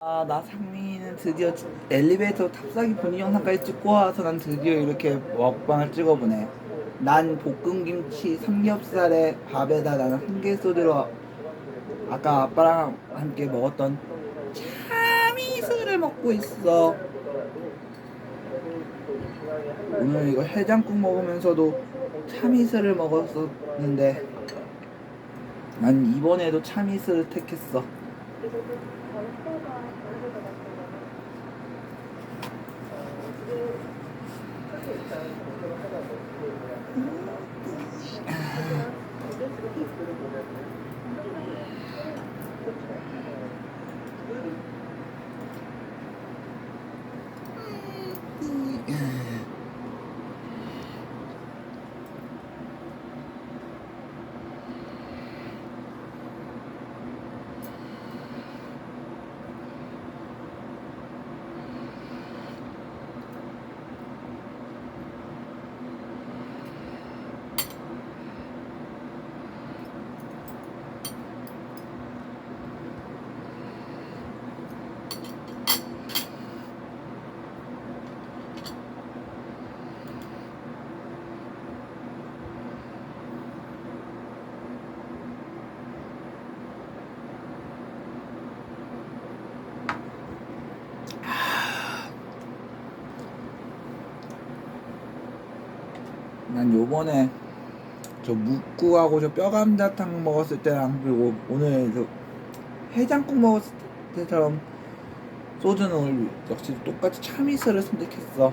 아, 나 상민이는 드디어 엘리베이터 탑승기 본인 영상까지 찍고 와서 난 드디어 이렇게 먹방을 찍어보네. 난 볶음김치 삼겹살에 밥에다 나는 한개소리로 아까 아빠랑 함께 먹었던 참이슬을 먹고 있어. 오늘 이거 해장국 먹으면서도 참이슬을 먹었었는데 난 이번에도 참이슬을 택했어. 난 요번에 저 묵국하고 저 뼈감자탕 먹었을 때랑 그리고 오늘 저 해장국 먹었을 때처럼 소주는 역시 똑같이 참이슬을 선택했어.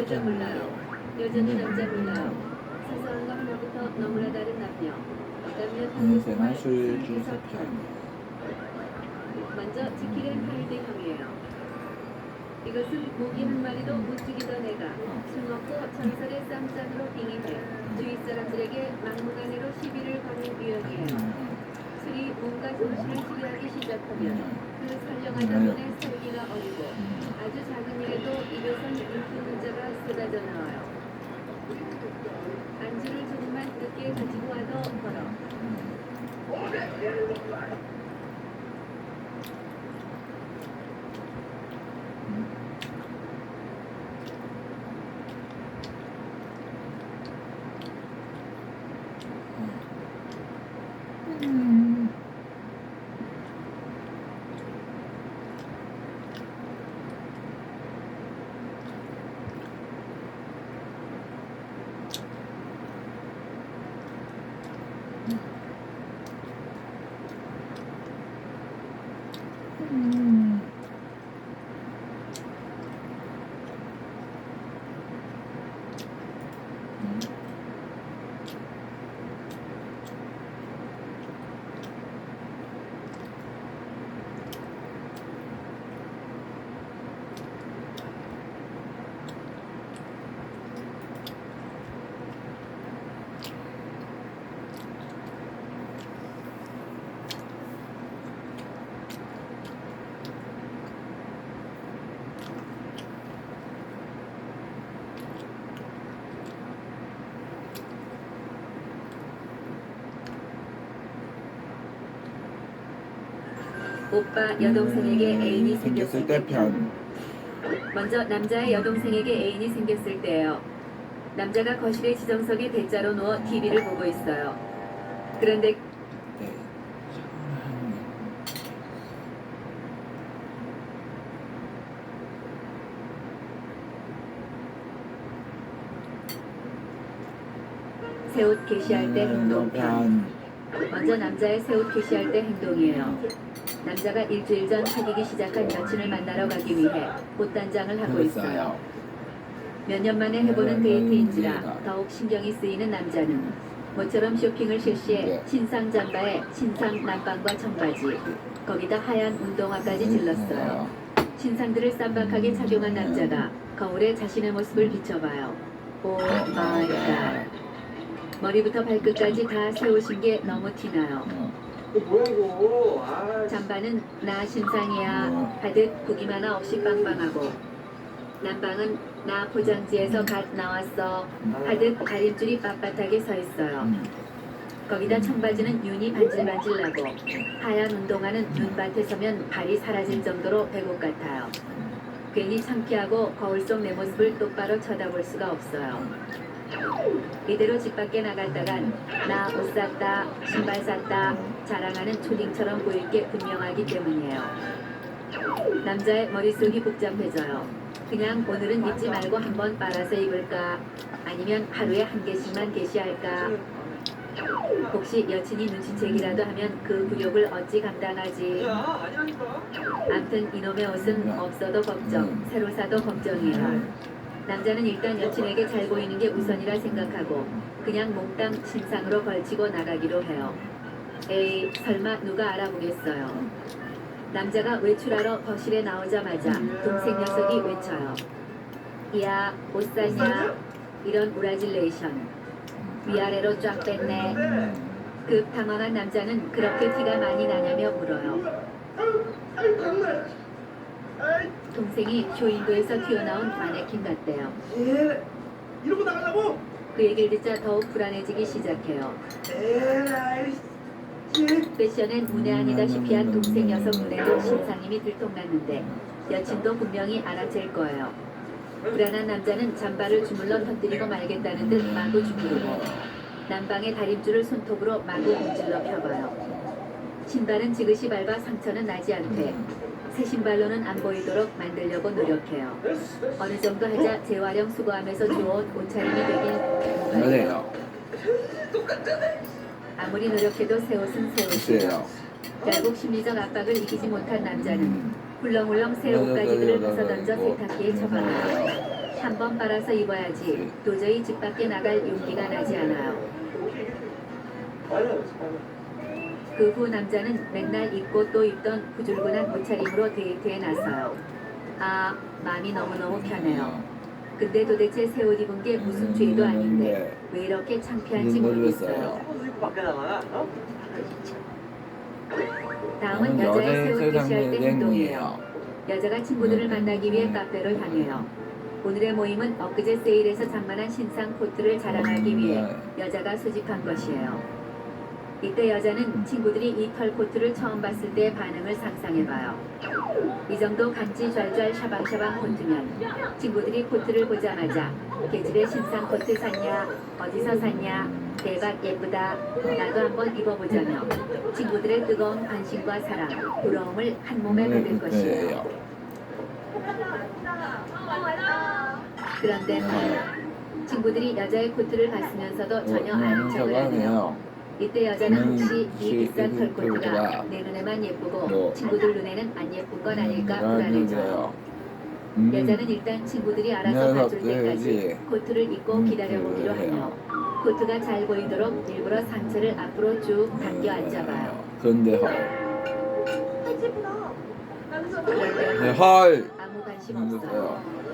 여자 몰라요. 여자는 남자 몰라요. 사소한 것부터 너무나 다른 남녀. 어쩌면 한국말 술주 술에서 세편. 먼저 지키는 하일대형이에요. 이것은 모기 한 마리도 못 죽이던 애가 술 먹고 전설의 쌈짠으로 빙의해 주위 사람들에게 막무가내로 시비를 거는 유형이에요. 술이 뭔가 정신을 지배하기 시작하면 그 선량하던 눈에 살기가 어리고 아주 작은 일에도 입에선 인플루엔자가 쏟아져 나와요. 반지를 조금만 늦게 가지고 와서 걸어. 오빠 여동생에게 애인이 음, 생겼을 때때 편. 편. 먼저 남자의 여동생에게 애인이 생겼을 때예요. 남자가 거실에 지정석에 대자로 누워 TV를 보고 있어요. 그런데 네. 새옷 게시할 때 행동편. 편. 먼저 남자의 새옷 게시할 때 행동이에요. 남자가 일주일 전 사귀기 시작한 여친을 만나러 가기 위해 옷단장을 하고 있어요. 몇 년 만에 해보는 데이트인지라 더욱 신경이 쓰이는 남자는 모처럼 쇼핑을 실시해 신상 잠바에 신상 남방과 청바지 거기다 하얀 운동화까지 질렀어요. 신상들을 쌈박하게 착용한 남자가 거울에 자신의 모습을 비춰봐요. 오 마이 갓. 머리부터 발끝까지 다 세우신 게 너무 티나요. 이거 뭐야 이거? 아, 잠바는 나 신상이야 하듯 구김 하나 없이 빵빵하고 남방은 나 포장지에서 갓 나왔어 하듯 다림줄이 빳빳하게 서 있어요. 거기다 청바지는 윤이 반질반질나고 하얀 운동화는 눈밭에 서면 발이 사라질 정도로 배고 같아요. 괜히 창피하고 거울 속 내 모습을 똑바로 쳐다볼 수가 없어요. 이대로 집 밖에 나갔다간 나 옷 샀다, 신발 샀다 자랑하는 초딩처럼 보일 게 분명하기 때문이에요. 남자의 머릿속이 복잡해져요. 그냥 오늘은 입지 말고 한번 빨아서 입을까? 아니면 하루에 한 개씩만 게시할까? 혹시 여친이 눈치채기라도 하면 그 굴욕을 어찌 감당하지? 암튼 이놈의 옷은 없어도 걱정, 새로 사도 걱정이에요. 남자는 일단 여친에게 잘 보이는 게 우선이라 생각하고 그냥 몽땅 신상으로 걸치고 나가기로 해요. 에이, 설마 누가 알아보겠어요. 남자가 외출하러 거실에 나오자마자 동생 녀석이 외쳐요. 이야, 옷 샀냐? 이런 우라질레이션. 위아래로 쫙 뺐네. 급 당황한 남자는 그렇게 티가 많이 나냐며 물어요. 동생이 쇼윈도에서 튀어나온 마네킹 같대요. 예. 이러고 나가려고? 그 얘기를 듣자 더욱 불안해지기 시작해요. 에라이. 패션엔 문외 아니다시피 한 동생 녀석 눈에도 신상임이 들통났는데 여친도 분명히 알아챌 거예요. 불안한 남자는 잠바를 주물러 터뜨리고 말겠다는 듯 마구 주무르고 난방의 다림줄을 손톱으로 마구 문질러 펴봐요. 신발은 지그시 밟아 상처는 나지 않게 새 신발로는 안 보이도록 만들려고 노력해요. 어느 정도 하자 재활용 수거하면서 주워온 옷차림이 되긴 뭐가요? 맞아요. 아무리 노력해도 새 옷은 새 옷이에요. 결국 심리적 압박을 이기지 못한 남자는 음. 훌렁훌렁 새 옷가지들을 벗어던져 세탁기에 처박아요. 한 번 빨아서 입어야지 도저히 집 밖에 나갈 용기가 나지 않아요. 그 후 남자는 맨날 입고 또 입던 구줄근한 옷차림으로 데이트에 나서요. 아, 마음이 너무너무 편해요. 근데 도대체 새 옷 입은 게 무슨 죄도 아닌데 왜 이렇게 창피한지 모르겠어요. 입고 밖에 나가? 어? 다음은 여자의 새옷 게시할 때 행동이에요. 여자가 친구들을 만나기 위해 카페를 향해요. 오늘의 모임은 엊그제 세일에서 장만한 신상 코트를 자랑하기 위해 여자가 수집한 것이에요. 이때 여자는 친구들이 이 털 코트를 처음 봤을 때의 반응을 상상해봐요. 이 정도 간지 좔좔 샤방샤방 코트면 친구들이 코트를 보자마자 계집애 신상 코트 샀냐? 어디서 샀냐? 대박 예쁘다. 나도 한번 입어보자며 친구들의 뜨거운 관심과 사랑, 부러움을 한 몸에 받을 것이에요. 그런데 헐, 친구들이 여자의 코트를 봤으면서도 전혀 아는 척을 안 해요. 이때 여자는 혹시 이 비싼 털코트가 내 눈에만 예쁘고 친구들 눈에는 안 예쁜 건 아닐까 불안해져요. 여자는 일단 친구들이 알아서 봐줄 때까지 코트를 입고 기다려보기로 하며 코트가 잘 보이도록 일부러 상체를 앞으로 쭉 당겨 앉아봐요. 그런데 헐. 네, 헐. 아무 관심 없어요. 헐.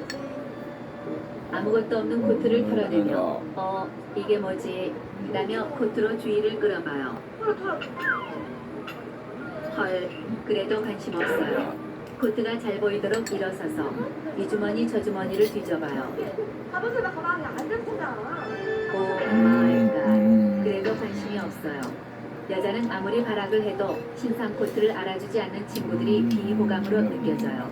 아무것도 없는 코트를 털어내며 어 이게 뭐지? 라며 코트로 주의를 끌어봐요. 헐 그래도 관심 없어요. 코트가 잘 보이도록 일어서서 이 주머니 저 주머니를 뒤져봐요. 가방이 안 잡히잖아. 오 음, 마이 갓 음. 그래도 관심이 없어요. 여자는 아무리 발악을 해도 신상 코트를 알아주지 않는 친구들이 비호감으로 느껴져요.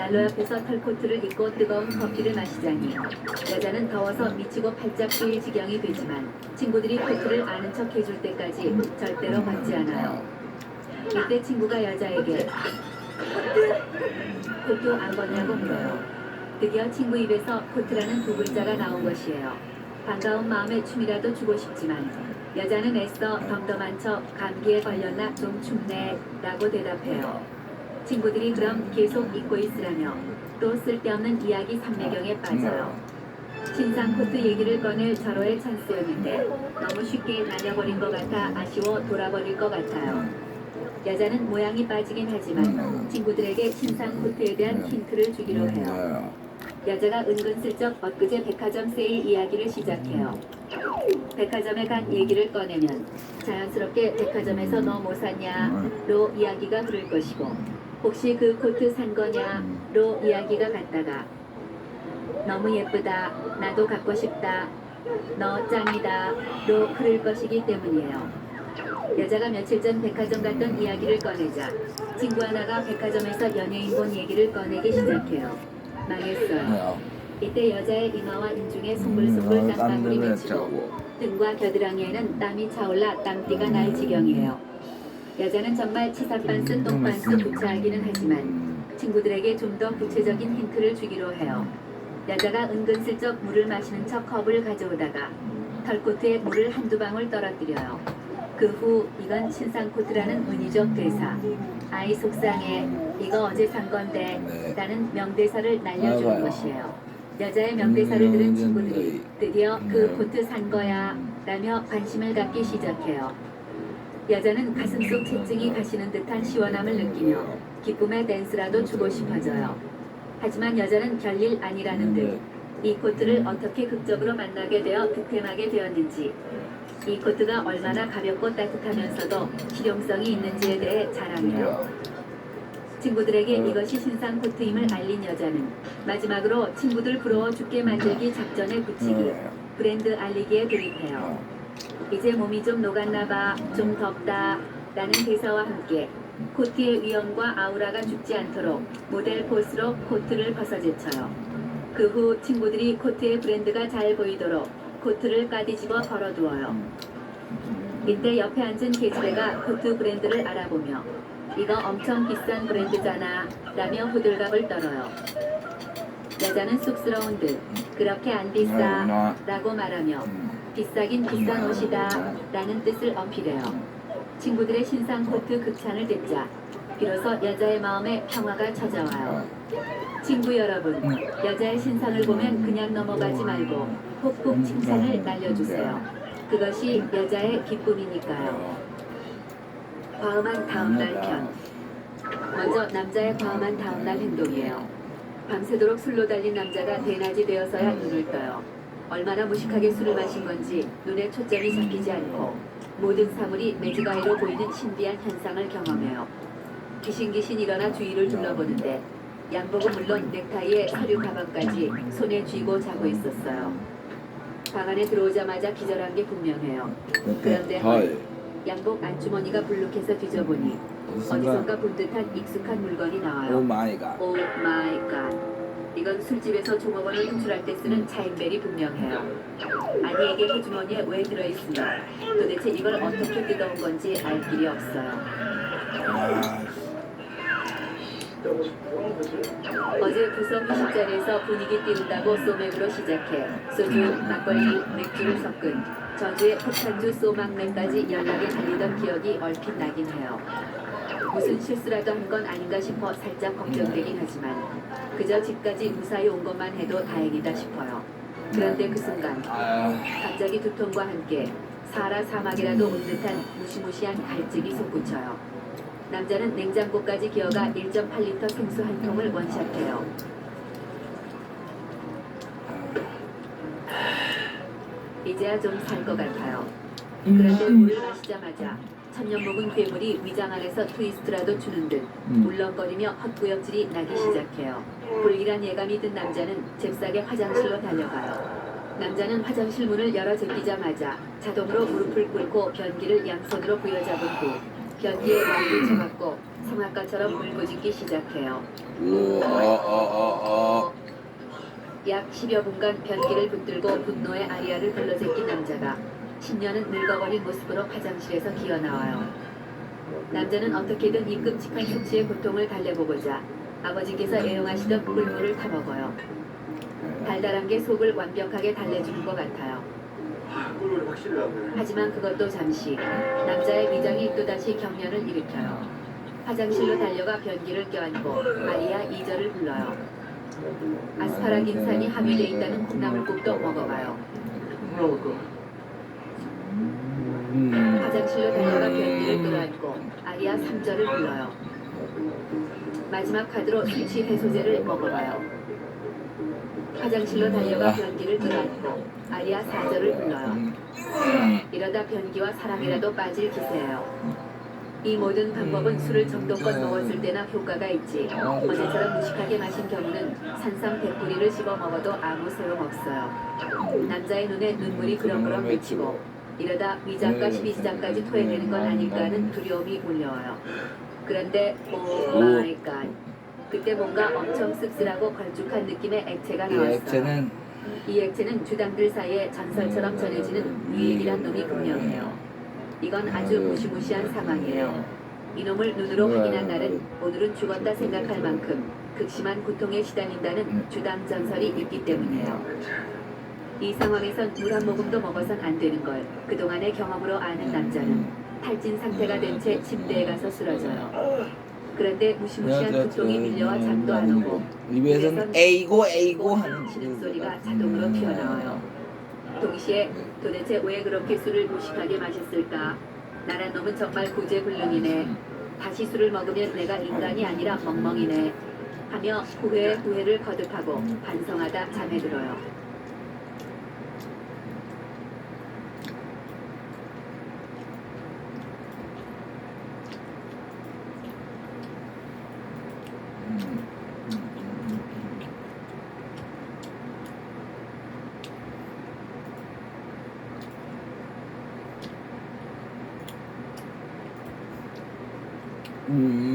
난로 옆에서 털코트를 입고 뜨거운 커피를 마시자니 여자는 더워서 미치고 팔짝 뛰일 지경이 되지만 친구들이 코트를 아는 척 해줄 때까지 절대로 받지 않아요. 이때 친구가 여자에게 코트 안 벗냐고 물어요. 드디어 친구 입에서 코트라는 두 글자가 나온 것이에요. 반가운 마음에 춤이라도 추고 싶지만 여자는 애써 덤덤한 척 감기에 걸렸나 좀 춥네 라고 대답해요. 친구들이 그럼 계속 잊고 있으라며 또 쓸데없는 이야기 삼매경에 빠져요. 신상 코트 얘기를 꺼낼 절호의 찬스였는데 너무 쉽게 날려버린 것 같아 아쉬워 돌아버릴 것 같아요. 여자는 모양이 빠지긴 하지만 친구들에게 신상 코트에 대한 힌트를 주기로 해요. 여자가 은근슬쩍 엊그제 백화점 세일 이야기를 시작해요. 백화점에 간 얘기를 꺼내면 자연스럽게 백화점에서 너 뭐 샀냐? 로 이야기가 흐를 것이고 혹시 그 코트 산 거냐? 로 이야기가 갔다가 너무 예쁘다. 나도 갖고 싶다. 너 짱이다. 로 흐를 것이기 때문이에요. 여자가 며칠 전 백화점 갔던 이야기를 꺼내자 친구 하나가 백화점에서 연예인 본 얘기를 꺼내기 시작해요. 망했어요. 이때 여자의 이마와 인중에 송글송글 땀방울이 맺히고 등과 겨드랑이에는 땀이 차올라 땀띠가 날 지경이에요. 여자는 정말 치사반스 똥반스 구차하기는 하지만 친구들에게 좀 더 구체적인 힌트를 주기로 해요. 여자가 은근슬쩍 물을 마시는 척 컵을 가져오다가 털코트에 물을 한두 방울 떨어뜨려요. 그 후 이건 신상코트라는 은유적 대사. 아이 속상해. 이거 어제 산 건데. 네. 라는 명대사를 날려주는. 것이에요. 여자의 명대사를 들은 친구들이 드디어 그 네. 코트 산 거야 라며 관심을 갖기 시작해요. 여자는 가슴속 채증이 가시는 듯한 시원함을 느끼며 기쁨의 댄스라도 주고 싶어져요. 하지만 여자는 별일 아니라는 듯 이 코트를 어떻게 극적으로 만나게 되어 득템하게 되었는지 이 코트가 얼마나 가볍고 따뜻하면서도 실용성이 있는지에 대해 자랑해요. 친구들에게 이것이 신상 코트임을 알린 여자는 마지막으로 친구들 부러워 죽게 만들기 작전에 굳히기 브랜드 알리기에 돌입해요. 이제 몸이 좀 녹았나 봐, 좀 덥다 라는 대사와 함께 코트의 위엄과 아우라가 죽지 않도록 모델 포스로 코트를 벗어 제쳐요. 그 후 친구들이 코트의 브랜드가 잘 보이도록 코트를 까디집어 걸어두어요. 이때 옆에 앉은 계집애가 코트 브랜드를 알아보며 이거 엄청 비싼 브랜드잖아 라며 호들갑을 떨어요. 여자는 쑥스러운 듯 그렇게 안 비싸 라고 말하며 비싸긴 비싼 옷이다 라는 뜻을 어필해요. 친구들의 신상 코트 극찬을 듣자 비로소 여자의 마음에 평화가 찾아와요. 친구 여러분, 여자의 신상을 보면 그냥 넘어가지 말고 폭폭 칭찬을 날려주세요. 그것이 여자의 기쁨이니까요. 과음한 다음날 편. 먼저 남자의 과음한 다음날 행동이에요. 밤새도록 술로 달린 남자가 대낮이 되어서야 눈을 떠요. 얼마나 무식하게 술을 마신 건지 눈에 초점이 잡히지 않고 모든 사물이 매지가이로 보이는 신비한 현상을 경험해요. 귀신귀신 일어나 주위를 둘러보는데 양복은 물론 넥타이에 서류 가방까지 손에 쥐고 자고 있었어요. 방 안에 들어오자마자 기절한 게 분명해요. 그런데 헐. 양복 안주머니가 불룩해서 뒤져보니 어디선가 본 듯한 익숙한 물건이 오 나와요. 마이 갓. 오 마이 갓. 이건 술집에서 종업원을 인출할 때 쓰는 차인벨이 분명해요. 아니에게 해주머니에 왜 들어있으며 도대체 이걸 어떻게 뜯어온 건지 알 길이 없어요. 아, 어제 구석 휴식자리에서 분위기 띄운다고 소맥으로 시작해 소주, 막걸리, 맥주를 섞은 저주의 폭탄주 소막맥까지 연락에 달리던 기억이 얼핏 나긴 해요. 무슨 실수라도 한 건 아닌가 싶어 살짝 걱정되긴 하지만 그저 집까지 무사히 온 것만 해도 다행이다 싶어요. 그런데 그 순간 아, 갑자기 두통과 함께 사라 사막이라도 온 듯한 무시무시한 갈증이 솟구쳐요. 남자는 냉장고까지 기어가 1.8리터 생수 한 통을 원샷해요. 이제야 좀 살 것 같아요. 그런데 물을 마시자마자 천년 묵은 괴물이 위장 안에서 트위스트라도 추는 듯 음. 울렁거리며 헛구역질이 나기 시작해요. 불길한 예감이 든 남자는 잽싸게 화장실로 달려가요. 남자는 화장실 문을 열어 제끼자마자 자동으로 무릎을 꿇고 변기를 양손으로 부여잡은 후 변기에 왕을 쳐갖고 성악가처럼 물고짓기 시작해요. 어어어어 약 10여 분간 변기를 붙들고 분노의 아리아를 불러제낀 남자가 10년은 늙어버린 모습으로 화장실에서 기어나와요. 남자는 어떻게든 이 끔찍한 수치의 고통을 달래보고자 아버지께서 애용하시던 꿀물을 타먹어요. 달달한 게 속을 완벽하게 달래주는 것 같아요. 하지만 그것도 잠시 남자의 위장이 또다시 경련을 일으켜요. 화장실로 달려가 변기를 껴안고 아리아 2절을 불러요. 아스파라긴산이 함유돼 있다는 콩나물국도 먹어봐요. 음. 화장실로 달려가 변기를 끌어안고 아리아 3절을 불러요. 마지막 카드로 수치 해소제를 먹어봐요. 화장실로 달려가 변기를 끌어안고 아리아 4절을 불러요. 이러다 변기와 사랑이라도 빠질 기세예요. 이 모든 방법은 술을 정도껏 먹었을 때나 효과가 있지 어제처럼 무식하게 마신 경우는 산삼 백구리를 씹어 먹어도 아무 소용없어요. 남자의 눈에 눈물이 그렁그렁 맺히고 이러다 위장과 12지장까지 토해내는 건 아닐까 하는 두려움이 몰려와요. 그런데 오 마이 갓 그때 뭔가 엄청 씁쓸하고 걸쭉한 느낌의 액체가 이 나왔어요. 액체는 이 액체는 주당들 사이에 전설처럼 전해지는 유일이란 놈이 분명해요. 이건 아주 무시무시한 상황이에요. 이놈을 눈으로 확인한 날은 오늘은 죽었다 생각할 만큼 극심한 고통에 시달린다는 주당 전설이 있기 때문이에요. 이 상황에선 물 한 모금도 먹어선 안 되는 걸 그동안의 경험으로 아는 남자는 탈진 상태가 된 채 침대에 가서 쓰러져요. 그런데 무시무시한 고통이 밀려와 잠도 안 오고 입에서는 에이고 에이고 하는 신음소리가 자동으로 튀어나와요. 동시에 도대체 왜 그렇게 술을 무식하게 마셨을까? 나란 놈은 정말 구제불능이네. 다시 술을 먹으면 내가 인간이 아니라 멍멍이네. 하며 후회에 후회를 거듭하고 반성하다 잠에 들어요. 음.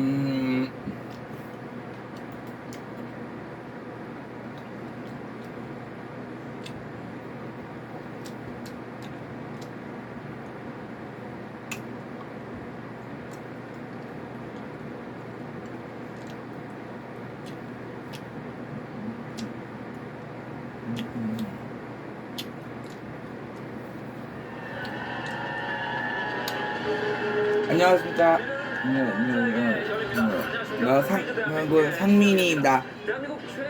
안녕하십니까. 네, 네, 네, 네. 나 상, 그 상민이입니다.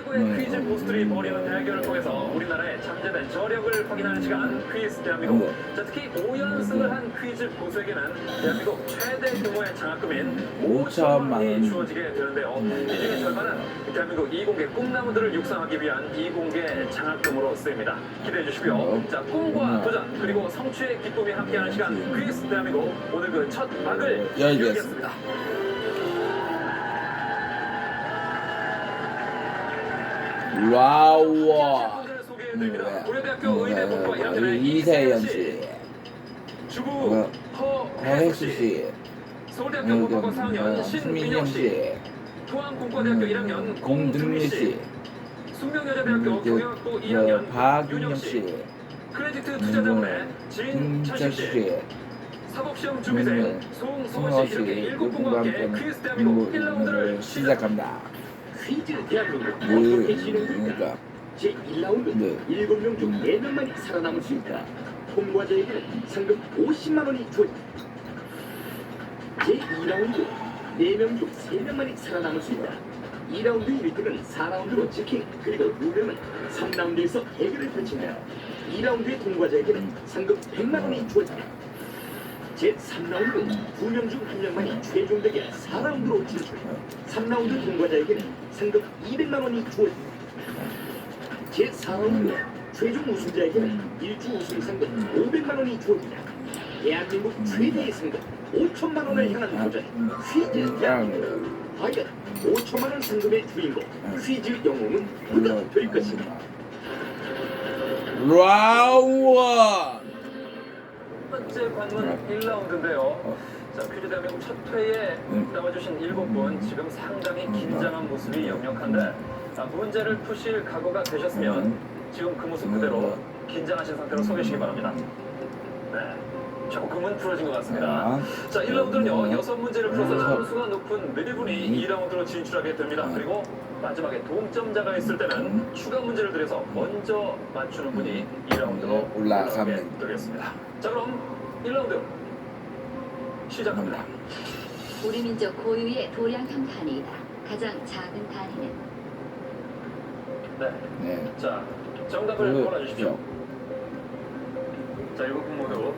최고의 네. 퀴즈 고수들이 벌이는 대결을 통해서 우리나라의 잠재된 저력을 확인하는 시간 퀴즈 대한민국 네. 자, 특히 5연승을 한 퀴즈 고수에게는 대한민국 최대 규모의 장학금인 5천만 5천만 원이 원. 주어지게 되는데요 이 중에 절반은 대한민국 이공계 꿈나무들을 육성하기 위한 이공계 장학금으로 쓰입니다 기대해 주시고요 네. 자 꿈과 네. 도전 그리고 성취의 기쁨이 함께하는 시간 퀴즈 대한민국 오늘 그 첫 막을 열겠습니다. 와우와. 네. 의대본과 1학년의 이세연 씨, 주부 어, 허혜수 씨, 씨, 서울대학교 문과고 4학년 신민영 신민영 씨, 씨, 포항공과대학교 1학년 공등미 씨, 숙명여자대학교 그, 경영학부 그, 2학년 박윤영 윤영 씨, 씨, 크레디트 투자자문의 김철 진철식 씨, 씨, 사법시험 준비생 음, 송성원 씨 씨, 이렇게 일곱 분과 그분과 함께 함께 퀴즈 대한민국 음, 1라운드를 시작합니다. 퀴즈 대한민국 그, 어떻게 진행될까? 그러니까 제 1라운드 네. 7명 중 4명만이 살아남을 수 있다. 통과자에게는 상금 50만 원이 주어진다. 제 2라운드 4명 중 3명만이 살아남을 수 있다. 2라운드 1등은 4라운드로 지킹 그리고 룰은 3라운드에서 대결을 펼친다. 2라운드의 통과자에게는 상금 100만 원이 주어진다. 제 3라운드 2명 중 1명만이 최종 대결 4라운드로 진출. 3라운드 통과자에게는 상금 200만 원이 주어진다. 제 4라운드 최종 우승자에게는 일주 우승 상금 500만 원이 주어진다. 대한민국 최대의 상금 5천만 원을 향한 도전 퀴즈 대한민국. 과연 5천만 원 상금의 주인공 퀴즈 영웅은 누가 될 것인가? 라운드 원. 첫 번째 관문 1라운드인데요. 자, 퀴즈 대한민국 첫 회에 음. 나와주신 일곱 분 지금 상당히 긴장한 모습이 역력한데 아, 문제를 푸실 각오가 되셨으면 음. 지금 그 모습 그대로 긴장하신 상태로 서 계시기 바랍니다. 네, 조금은 풀어진 것 같습니다. 아. 자, 1라운드는요, 여섯 문제를 풀어서 음. 점수가 높은 네 분이 2라운드로 진출하게 됩니다. 그리고 마지막에 동점자가 있을 때는 추가 문제를 드려서 먼저 맞추는 분이 2라운드로 네, 올라가면 올라가게 되겠습니다. 자, 그럼 1라운드 시작합니다. 우리 민족 고유의 도량형 단위이다. 가장 작은 단위는 네. 네. 자, 정답을 그, 골라주십시오. 자, 일곱 분 모두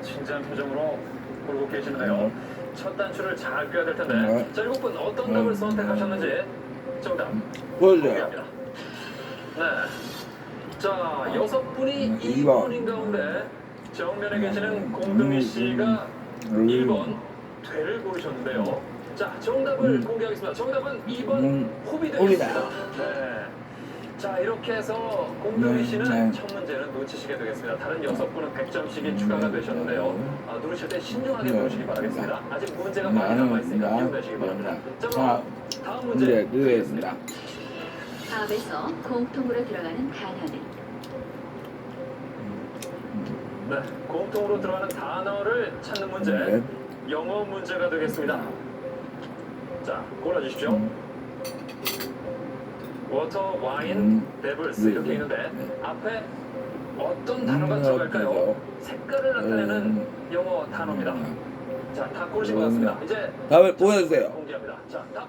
진지한 표정으로 고르고 계시는데요. 첫 단추를 잘 꿰야 될 텐데. 네. 자, 일곱 분 어떤 네. 답을 선택하셨는지 정답. 공개합니다. 네. 자, 여섯 분이 음, 2번인 가운데 정면에 계시는 음, 공동희 음, 씨가 음. 1번 되를 고르셨는데요. 자, 정답을 음. 공개하겠습니다. 정답은 2번 음, 호비 호비다. 되겠습니다. 네. 자, 이렇게 해서 공동희 네, 씨는 네. 첫 문제는 놓치시게 되겠습니다. 다른 여섯 분은 100점씩이 추가가 되셨는데요. 아, 누르실 때 신중하게 네. 누르시기 바라겠습니다. 아직 문제가 네, 많이 남아있으니까 네. 기억내시기 바랍니다. 자, 자, 그럼 다음 문제 문제 드리겠습니다. 답에서 공통으로 들어가는 단어는 네, 공통으로 들어가는 단어를 찾는 문제 네. 영어 문제가 되겠습니다. 자, 골라주십시오. 워터, 와인, 음. 데블스 네, 이렇게 네. 있는데 네. 앞에 어떤 단어가 음, 들어갈까요? 색깔을 나타내는 음. 영어 단어입니다. 자, 다 고르신 것 음. 같습니다. 이제 답을 보여주세요. 공개합니다. 자, 답.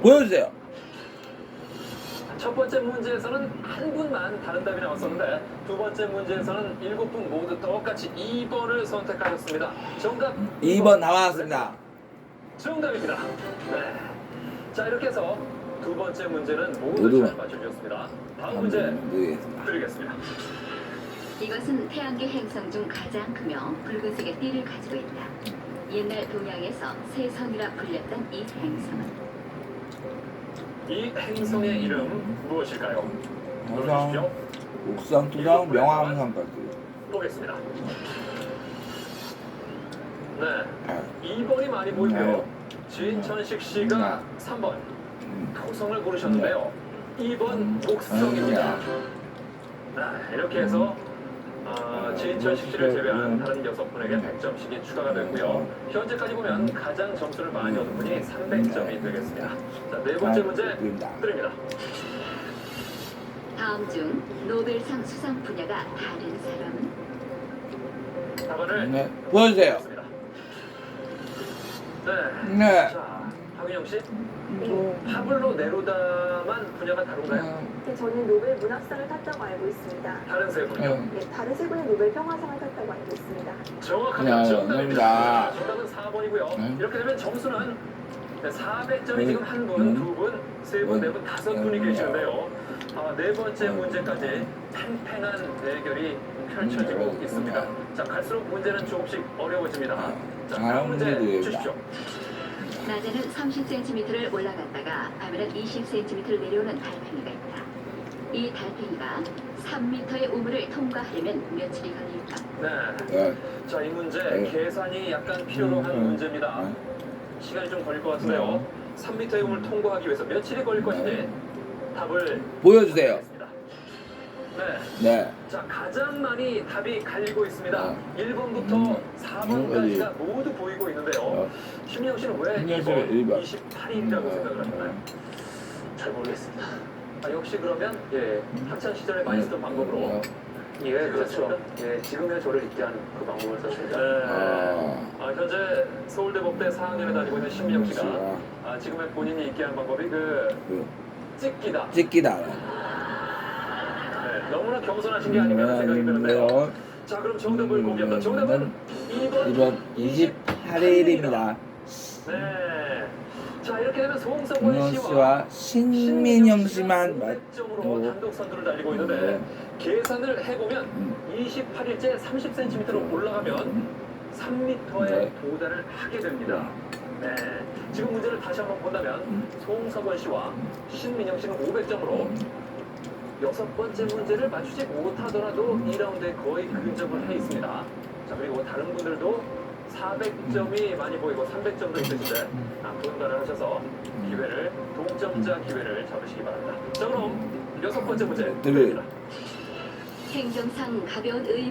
보여주세요. 첫 번째 문제에서는 한 분만 다른 답이 나왔었는데 두 번째 문제에서는 일곱 분 모두 똑같이 2번을 선택하셨습니다. 정답 2번 나왔습니다. 정답입니다. 네. 자 이렇게 해서 두 번째 문제는 모두 모두 잘 맞춰주셨습니다. 다음 문제 드리겠습니다. 드리겠습니다. 이것은 태양계 행성 중 가장 크며 붉은색의 띠를 가지고 있다. 옛날 동양에서 세성이라 불렸던 이 행성은 이 행성의 이름 무엇일까요? 눌러주십시오. 옥상, 투상, 명왕산까지. 보겠습니다. 네. 아, 2번이 많이 보이고요. 진천식 씨가 3번 음. 토성을 고르셨는데요. 2번 목성입니다. 네, 이렇게 해서 아, 진천식 씨를 제외한 다른 여섯 분에게 100점씩이 추가가 됐고요. 현재까지 보면 가장 점수를 많이 얻은 분이 300점이 되겠습니다. 자, 네 번째 문제 드립니다. 다음 중 노벨상 수상 분야가 다른 사람은 답안을 네, 보여주세요. 네. 네. 자, 황윤영 씨, 뭐, 파블로 네루다만 분야가 다른가요? 음, 네, 저는 노벨 문학상을 탔다고 알고 있습니다. 다른 세 분요. 음, 네, 다른 세 분은 노벨 평화상을 탔다고 알고 있습니다. 정확합니다. 네, 정답입니다. 정답은 4번이고요. 네. 이렇게 되면 점수는 400점이 네. 지금 한 분, 음. 두 분, 세 분, 네. 네 분, 다섯 네. 분이 계시는데요. 아, 네 번째 네. 문제까지 팽팽한 대결이 펼쳐지고 네. 있습니다. 자, 갈수록 문제는 조금씩 어려워집니다. 아, 자, 다음 문제 문제입니다. 주십시오. 낮에는 30cm를 올라갔다가 밤에는 20cm를 내려오는 달팽이가 있다. 이 달팽이가 3m의 우물을 통과하려면 며칠이 걸릴까? 네. 네. 자, 이 문제 네. 계산이 약간 필요로 한 음, 문제입니다. 네. 시간이 좀 걸릴 것 같은데요. 3m의 우물 통과하기 위해서 며칠이 걸릴 것인지 답을 보여주세요. 하겠습니다. 네. 네. 자, 가장 많이 답이 갈리고 있습니다. 아. 1번부터 음. 4번까지가 모두 보이고 있는데요. 어, 심리영 씨는 왜 심리영 2번, 씨는 일 번. 28일이라고 음. 생각을 하셨나요? 잘 모르겠습니다. 아, 역시 그러면 예, 학창 시절에 많이 쓰던 방법으로 어, 예, 그렇죠. 예, 지금의 저를 잊게 하는 그 방법을 썼습니다. 네. 아, 아, 현재 서울대법대 4학년에 다니고 있는 신미영 씨가 아, 지금의 본인이 잊게 하는 방법이 그 그 찍기다. 찍기다. 네, 너무나 겸손하신 게 아닌가 생각이 드는데요. 음, 자, 그럼 정답을 공개합니다. 정답은 2번. 2번 28일입니다. 네. 자, 이렇게 되면 송성권 씨와 신민영 씨만 맞. 500점으로 단독 선두를 달리고 있는데 네. 계산을 해보면 음. 28일째 30cm로 올라가면 3m에 네. 도달을 하게 됩니다. 네. 지금 문제를 다시 한번 본다면 음. 송석원 씨와 신민영 씨는 500점으로 여섯 번째 문제를 맞추지 못하더라도 2라운드에 거의 근접을 해 있습니다. 자, 그리고 다른 분들도 400점이 많이 보이고 300점도 있으신데 아, 분발을 하셔서 기회를 동점자 기회를 잡으시기 바랍니다. 자, 그럼 여섯 번째 문제 드립니다. 행정상 가벼운 의무